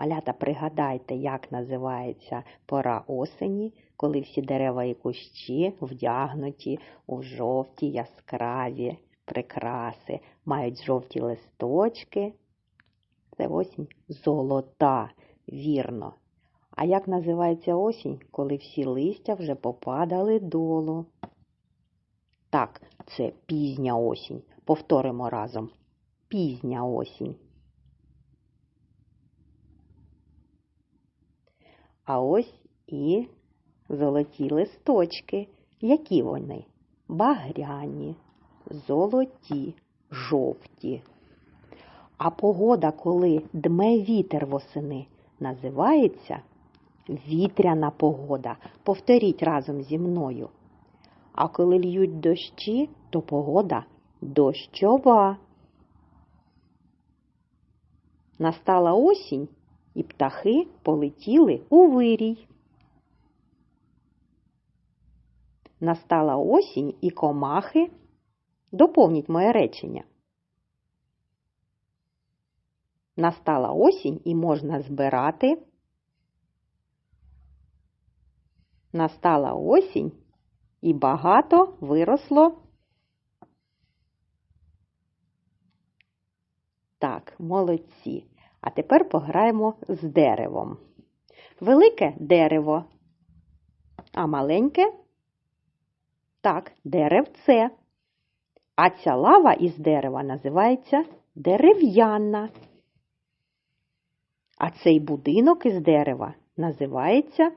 Малята, пригадайте, як називається пора осені, коли всі дерева і кущі вдягнуті у жовті яскраві прикраси, мають жовті листочки. Це осінь золота, вірно. А як називається осінь, коли всі листя вже попадали долу? Так, це пізня осінь. Повторимо разом. Пізня осінь. А ось і золоті листочки. Які вони? Багряні, золоті, жовті. А погода, коли дме вітер восени, називається вітряна погода. Повторіть разом зі мною. А коли льють дощі, то погода дощова. Настала осінь, і птахи полетіли у вирій. Настала осінь і комахи. Доповніть моє речення. Настала осінь і можна збирати. Настала осінь і багато виросло. Так, молодці. А тепер пограємо з деревом. Велике дерево, а маленьке так, деревце. А ця лава із дерева називається дерев'яна. А цей будинок із дерева називається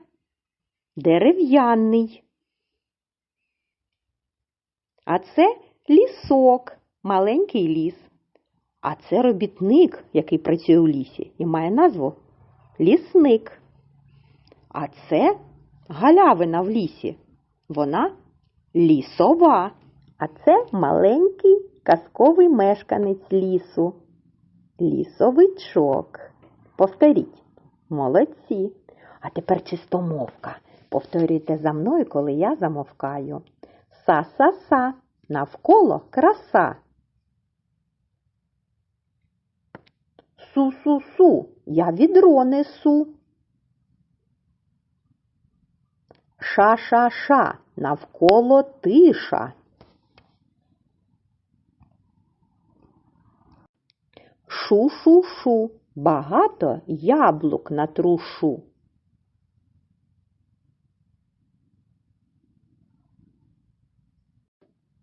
дерев'яний. А це лісок, маленький ліс. А це робітник, який працює у лісі, і має назву лісник. А це галявина в лісі. Вона лісова. А це маленький казковий мешканець лісу. Лісовичок. Повторіть. Молодці. А тепер чистомовка. Повторюйте за мною, коли я замовкаю. Са-са-са. Навколо краса. Су-су-су, я відро несу. Ша-ша-ша, навколо тиша. Шу-шу-шу, багато яблук натрушу.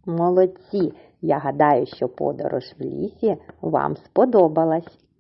Молодці! Я гадаю, що подорож в лісі вам сподобалась.